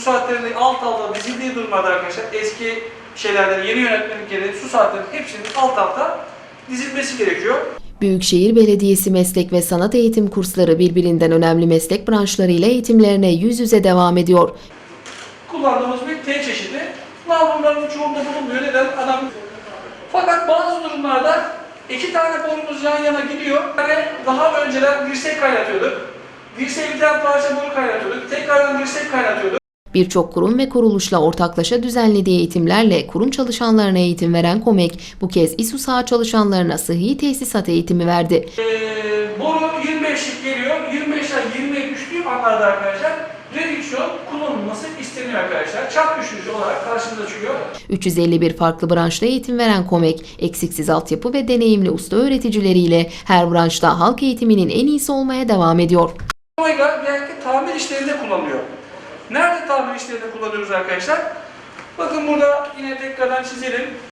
su saatlerinin alt alta dizildiği durumda arkadaşlar eski şeylerde yeni yönetmelikleri su saatlerinin hepsinin alt alta dizilmesi gerekiyor. Büyükşehir Belediyesi meslek ve sanat eğitim kursları birbirinden önemli meslek branşlarıyla eğitimlerine yüz yüze devam ediyor. kullandığımız bir T çeşidi. Lavabonların çoğunda bulunmuyor. Neden? Adam... Fakat bazı durumlarda iki tane borumuz yan yana gidiyor. Yani daha önceler dirsek kaynatıyorduk. Dirseğe bir tane parça boru kaynatıyorduk. Birçok kurum ve kuruluşla ortaklaşa düzenlediği eğitimlerle kurum çalışanlarına eğitim veren KOMEK bu kez İSU saha çalışanlarına sıhhi tesisat eğitimi verdi. Ee, boru 25'lik geliyor. 25'ten 20'ye düştüğü anlarda arkadaşlar redüksiyon kullanılması isteniyor arkadaşlar. Çap düşürücü olarak karşımıza çıkıyor. 351 farklı branşta eğitim veren KOMEK, eksiksiz altyapı ve deneyimli usta öğreticileriyle her branşta halk eğitiminin en iyisi olmaya devam ediyor. Omega genellikle tamir işlerinde kullanılıyor. Nerede tamir işlerinde kullanıyoruz arkadaşlar? Bakın burada yine tekrardan çizelim.